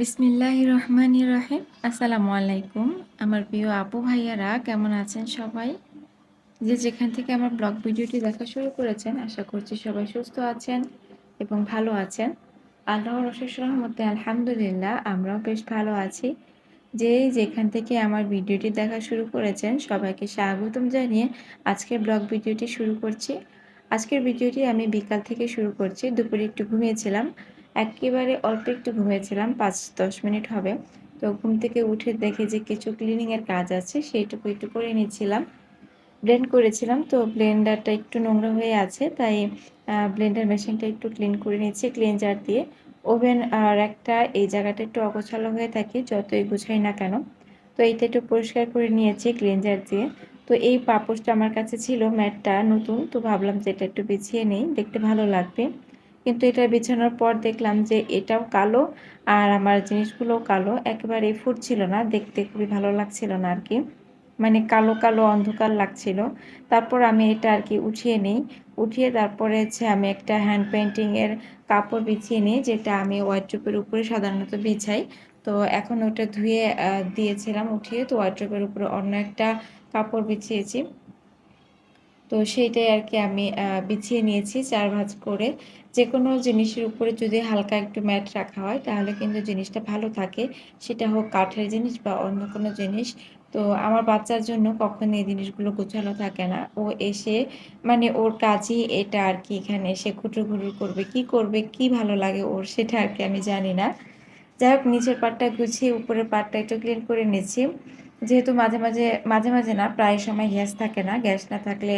বিসমিল্লাহ রহমান রাহিম আসসালামু আলাইকুম আমার প্রিয় আপু ভাইয়ারা, কেমন আছেন সবাই? যে যেখান থেকে আমার ব্লগ ভিডিওটি দেখা শুরু করেছেন, আশা করছি সবাই সুস্থ আছেন এবং ভালো আছেন। আল্লাহর অশেষ রহমতে আলহামদুলিল্লাহ, আমরাও বেশ ভালো আছি। যে যেখান থেকে আমার ভিডিওটি দেখা শুরু করেছেন, সবাইকে স্বাগতম জানিয়ে আজকের ব্লগ ভিডিওটি শুরু করছি। আজকের ভিডিওটি আমি বিকাল থেকে শুরু করছি। দুপুরে একটু ঘুমিয়েছিলাম। একেবারে অল্প একটু ঘুমিয়েছিলাম, পাঁচ দশ মিনিট হবে। তো ঘুম থেকে উঠে দেখে যে কিছু ক্লিনিংয়ের কাজ আছে, সেইটুকু একটু করে নিয়েছিলাম ব্লেন্ড করেছিলাম, তো ব্লেন্ডারটা একটু নোংরা হয়ে আছে, তাই ব্লেন্ডার মেশিনটা একটু ক্লিন করে নিচ্ছি ক্লিনজার দিয়ে। ওভেন আর একটা এই জায়গাটা একটু অগোছালো হয়ে থাকে, যতই গুছাই না কেন। তো এইটা একটু পরিষ্কার করে নিয়েছি ক্লিনজার দিয়ে। তো এই পাপোশটা আমার কাছে ছিল, ম্যাটটা নতুন, তো ভাবলাম যে এটা একটু বিছিয়ে নেই, দেখতে ভালো লাগবে। কিন্তু এটা বিছানোর পর দেখলাম যে এটাও কালো আর আমার জিনিসগুলোও কালো। একেবারে ফুটছিল না, দেখতে খুবই ভালো লাগছিল না আর কি। মানে কালো কালো অন্ধকার লাগছিল। তারপর আমি এটা আর কি উঠিয়ে নিই। উঠিয়ে তারপরে হচ্ছে আমি একটা হ্যান্ড পেন্টিংয়ের কাপড় বিছিয়ে নিই, যেটা আমি ওয়াইড্রোপের উপরে সাধারণত বিছাই। তো এখন ওটা ধুয়ে দিয়েছিলাম উঠিয়ে। তো ওয়াইড্রোপের উপরে অন্য একটা কাপড় বিছিয়েছি। তো সেইটাই আর কি আমি বিছিয়ে নিয়েছি চার ভাঁজ করে। যে কোনো জিনিসের উপরে যদি হালকা একটু ম্যাট রাখা হয়, তাহলে কিন্তু জিনিসটা ভালো থাকে। সেটা হোক কাঠের জিনিস বা অন্য কোনো জিনিস। তো আমার বাচ্চার জন্য কখনো এই জিনিসগুলো গোছানো থাকে না। ও এসে মানে ওর কাজই এটা আর কি এখানে এসে খুটুর খুটুর করবে। কি করবে, কি ভালো লাগে ওর সেটা আর কি আমি জানি না। যাই হোক, নিচের পাটটা গুছিয়ে, উপরের পাটটা একটু ক্লিন করে নিচ্ছি। যেহেতু মাঝে মাঝে মাঝে মাঝে না, প্রায় সময় গ্যাস থাকে না। গ্যাস না থাকলে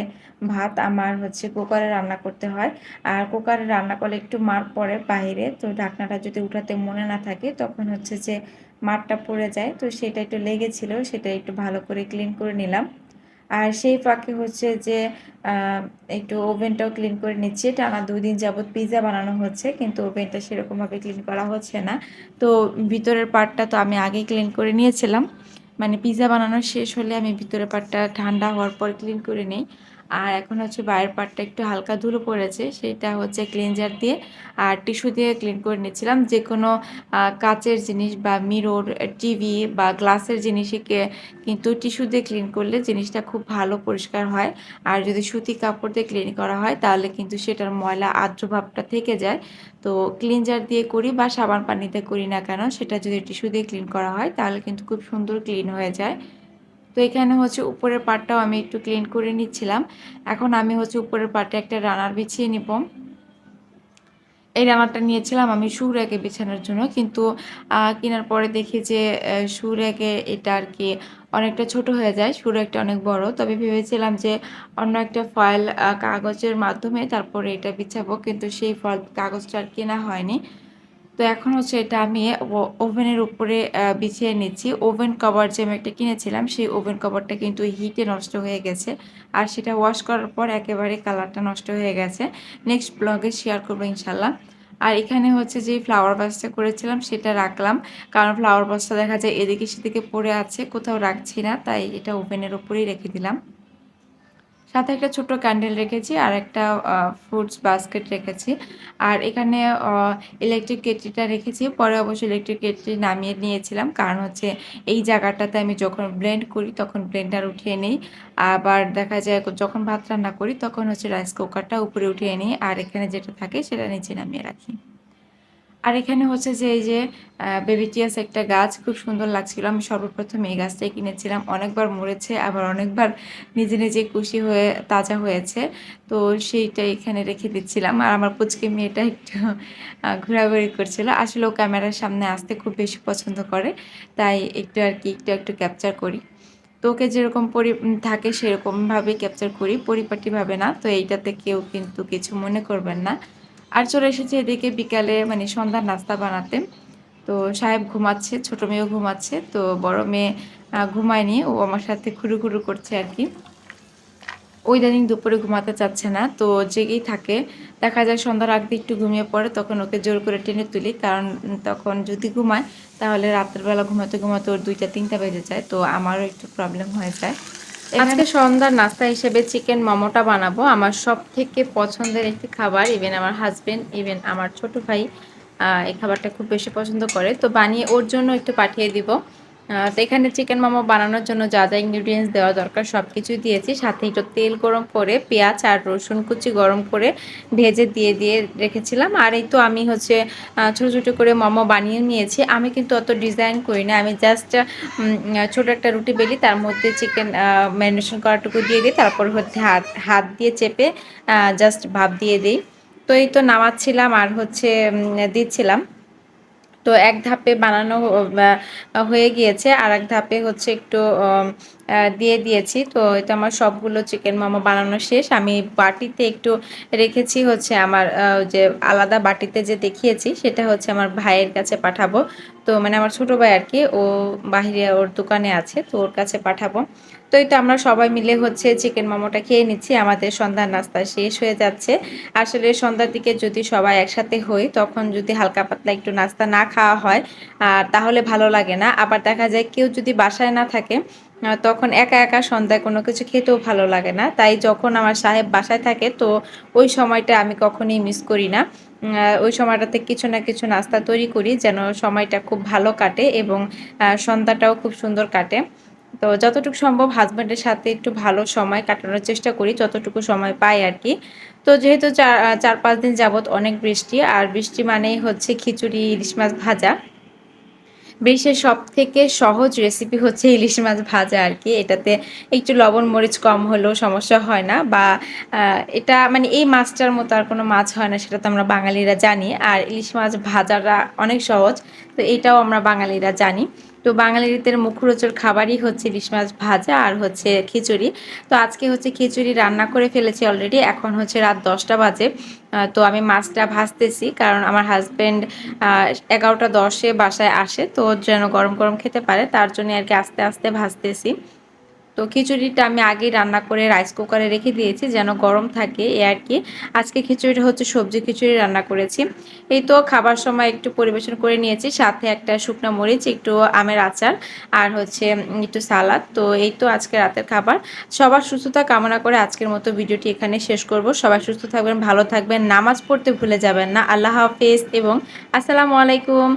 ভাত আমার হচ্ছে কুকারে রান্না করতে হয়। আর কুকারে রান্না করলে একটু মার পড়ে বাইরে। তো ঢাকনাটা যদি উঠাতে মনে না থাকে, তখন হচ্ছে যে মারটা পড়ে যায়। তো সেটা একটু লেগেছিল, সেটা একটু ভালো করে ক্লিন করে নিলাম। আর সেই ফাঁকে হচ্ছে যে একটু ওভেনটাও ক্লিন করে নিচ্ছি। টানা দিন যাবৎ পিৎজা বানানো হচ্ছে, কিন্তু ওভেনটা সেরকমভাবে ক্লিন করা হচ্ছে না। তো ভিতরের পার্টটা তো আমি আগেই ক্লিন করে নিয়েছিলাম। মানে পিৎজা বানানো শেষ হলে আমি ভিতরে পাটটা ঠান্ডা হওয়ার পর ক্লিন করে নিই। আর এখন হচ্ছে বাইরের পাটটা একটু হালকা ধুলো পড়েছে, সেটা হচ্ছে ক্লিনজার দিয়ে আর টিস্যু দিয়ে ক্লিন করে নিচ্ছিলাম। যে কোনো কাচের জিনিস বা মিরর টিভি বা গ্লাসের জিনিসকে কিন্তু টিস্যু দিয়ে ক্লিন করলে জিনিসটা খুব ভালো পরিষ্কার হয়। আর যদি সুতি কাপড় দিয়ে ক্লিন করা হয়, তাহলে কিন্তু সেটার ময়লা আর্দ্রভাবটা থেকে যায়। তো ক্লিনজার দিয়ে করি বা সাবান পানিতে করি না কেন, সেটা যদি টিস্যু দিয়ে ক্লিন করা হয়, তাহলে কিন্তু খুব সুন্দর ক্লিন হয়ে যায়। তো এখানে হচ্ছে উপরের পাটটাও আমি একটু ক্লিন করে নিচ্ছিলাম। এখন আমি হচ্ছে উপরের পাটে একটা রানার বিছিয়ে নিব। এই রানারটা নিয়েছিলাম আমি রেখে বিছানোর জন্য, কিন্তু কেনার পরে দেখি যে রেখে এটা আর কি অনেকটা ছোট হয়ে যায় একটা অনেক বড়। তবে ভেবেছিলাম যে, অন্য একটা ফয়েল কাগজের মাধ্যমে তারপরে এটা বিছাবো, কিন্তু সেই ফল কাগজটা আর কেনা হয়নি। তো এখন হচ্ছে এটা আমি ওভেনের উপরে বিছিয়ে নিচ্ছি। ওভেন কভার যে আমি একটা কিনেছিলাম, সেই ওভেন কভারটা কিন্তু হিটে নষ্ট হয়ে গেছে। আর সেটা ওয়াশ করার পর একেবারে কালারটা নষ্ট হয়ে গেছে। নেক্সট ব্লগে শেয়ার করব ইনশাল্লাহ আর এখানে হচ্ছে যে ফ্লাওয়ার বাসটা করেছিলাম, সেটা রাখলাম। কারণ ফ্লাওয়ার বাসটা দেখা যায় এদিকে সেদিকে পড়ে আছে, কোথাও রাখছি না, তাই এটা ওভেনের উপরেই রেখে দিলাম। সাথে একটা ছোট ক্যান্ডেল রেখেছি আর একটা ফ্রুটস বাস্কেট রেখেছি। আর এখানে ইলেকট্রিক কেটলিটা রেখেছি। পরে অবশ্যই ইলেকট্রিক কেটলি নামিয়ে নিয়েছিলাম। কারণ হচ্ছে এই জায়গাটাতে আমি যখন ব্লেন্ড করি তখন ব্লেন্ডার উঠিয়ে নিই। আবার দেখা যায় যখন ভাত রান্না করি তখন হচ্ছে রাইস কুকারটা উপরে উঠিয়ে নিই। আর এখানে যেটা থাকে সেটা নিচে নামিয়ে রাখি। আর এখানে হচ্ছে যে এই যে বেবিটিয়াস একটা গাছ খুব সুন্দর লাগছিল। আমি সর্বপ্রথম এই গাছটাই কিনেছিলাম। অনেকবার মরেছে, আবার অনেকবার নিজে নিজে খুশি হয়ে তাজা হয়েছে। তো সেইটা এখানে রেখে দিচ্ছিলাম। আর আমার পুচকে মেয়েটা একটু ঘোরাঘুরি করছিল। আসলে ও ক্যামেরার সামনে আসতে খুব বেশি পছন্দ করে। তাই একটু আর কি, একটু একটু ক্যাপচার করি। তো ওকে যেরকম পরি থাকে সেরকমভাবে ক্যাপচার করি। পরিপাটিভাবে না। তো এইটাতে কেউ কিন্তু কিছু মনে করবেন না। আর চলে এসেছি এদিকে বিকালে মানে সন্ধ্যার নাস্তা বানাতে। তো সাহেব ঘুমাচ্ছে, ছোট মেয়েও ঘুমাচ্ছে, তো বড় মেয়ে ঘুমায়নি। ও আমার সাথে খুরু খুরু করছে আর কি। ওই দিন দুপুরে ঘুমাতে চাচ্ছে না, তো জেগেই থাকে। দেখা যায় সন্ধ্যার আগে একটু ঘুমিয়ে পড়ে, তখন ওকে জোর করে টেনে তুলি, কারণ তখন যদি ঘুমায়, তাহলে রাতের বেলা ঘুমাতে ঘুমাতে ওর দুইটা, তিনটা বেজে যায়, তো আমারও একটু প্রবলেম হয়ে যায়। আজকে সন্ধ্যার নাস্তা হিসেবে চিকেন মোমোটা বানাবো। আমার সব থেকে পছন্দের একটি খাবার ইভেন আমার হাজবেন্ড ইভেন আমার ছোট ভাই এই খাবারটা খুব বেশি পছন্দ করে। তো বানিয়ে ওর জন্য একটু পাঠিয়ে দিব। তো এখানে চিকেন মোমো বানানোর জন্য যা যা ইনগ্রিডিয়েন্টস দেওয়া দরকার সব কিছুই দিয়েছি। সাথে একটু তেল গরম করে, পেঁয়াজ আর রসুন কুচি গরম করে ভেজে দিয়ে দিয়ে রেখেছিলাম। আর এই তো আমি হচ্ছে ছোটো ছোটো করে মোমো বানিয়ে নিয়েছি। আমি কিন্তু অত ডিজাইন করি না। আমি জাস্ট ছোটো একটা রুটি বেলি, তার মধ্যে চিকেন ম্যারিনেশন করাটুকু দিয়ে দিই, তারপর হচ্ছে হাত হাত দিয়ে চেপে জাস্ট ভাব দিয়ে দিই। তো এই তো নামাচ্ছিলাম আর হচ্ছে দিচ্ছিলাম। তো এক ধাপে বানানো হয়ে গিয়েছে। আর এক ধাপে হচ্ছে একটু দিয়ে দিয়েছি। তো এটা আমার সবগুলো চিকেন মোমো বানানো শেষ। আমি বাটিতে একটু রেখেছি হচ্ছে আমার যে আলাদা বাটিতে যে দেখিয়েছি, সেটা হচ্ছে আমার ভাইয়ের কাছে পাঠাবো। তো মানে আমার ছোটো ভাই আর কি, ও বাহিরে ওর দোকানে আছে, তো ওর কাছে পাঠাবো। তো এই তো আমরা সবাই মিলে হচ্ছে চিকেন মোমোটা খেয়ে নিচ্ছি। আমাদের সন্ধ্যার নাস্তা শেষ হয়ে যাচ্ছে। আসলে সন্ধ্যার দিকে যদি সবাই একসাথে হই, তখন যদি হালকা পাতলা একটু নাস্তা না খাওয়া হয় আর তাহলে ভালো লাগে না। আবার দেখা যায় কেউ যদি বাসায় না থাকে তখন একা একা সন্ধ্যায় কোনো কিছু খেতেও ভালো লাগে না। তাই যখন আমার সাহেব বাসায় থাকে, তো ওই সময়টা আমি কখনোই মিস করি না। ওই সময়টাতে কিছু না কিছু নাস্তা তৈরি করি যেন সময়টা খুব ভালো কাটে এবং সন্ধ্যাটাও খুব সুন্দর কাটে। তো যতটুকু সম্ভব হাজব্যান্ডের সাথে একটু ভালো সময় কাটানোর চেষ্টা করি, যতটুকু সময় পাই আর কি। তো যেহেতু চার চার পাঁচ দিন যাবৎ অনেক বৃষ্টি, আর বৃষ্টি মানেই হচ্ছে খিচুড়ি, ইলিশ মাছ ভাজা। বিশ্বের সব থেকে সহজ রেসিপি হচ্ছে ইলিশ মাছ ভাজা আর কি। এটাতে একটু লবণ, মরিচ কম হলেও সমস্যা হয় না বা এটা মানে এই মাছটার মতো আর কোনো মাছ হয় না, সেটা তো আমরা বাঙালিরা জানি। আর ইলিশ মাছ ভাজাটা অনেক সহজ, তো এটাও আমরা বাঙালিরা জানি। তো বাঙালিদের মুখরোচর খাবারই হচ্ছে ইলিশ মাছ ভাজা আর হচ্ছে খিচুড়ি। তো আজকে হচ্ছে খিচুড়ি রান্না করে ফেলেছি অলরেডি এখন হচ্ছে রাত দশটা বাজে। তো আমি মাছটা ভাজতেছি কারণ আমার হাজব্যান্ড এগারোটা দশে বাসায় আসে, তো যেন গরম গরম খেতে পারে, তার জন্য আর কি আস্তে আস্তে ভাজতেছি। তো খিচুড়িটা আমি আগেই রান্না করে রাইস কুকারে রেখে দিয়েছি, যেন গরম থাকে এ আর কি। আজকে খিচুড়িটা হচ্ছে সবজি খিচুড়ি রান্না করেছি। এই তো খাবার সময় একটু পরিবেশন করে নিয়েছি, সাথে একটা শুকনো মরিচ, একটু আমের আচার আর হচ্ছে একটু সালাদ। তো এই তো আজকে রাতের খাবার। সবার সুস্থতা কামনা করে আজকের মতো ভিডিওটি এখানে শেষ করব। সবাই সুস্থ থাকবেন, ভালো থাকবেন, নামাজ পড়তে ভুলে যাবেন না। আল্লাহ হাফেজ এবং আসসালামু আলাইকুম।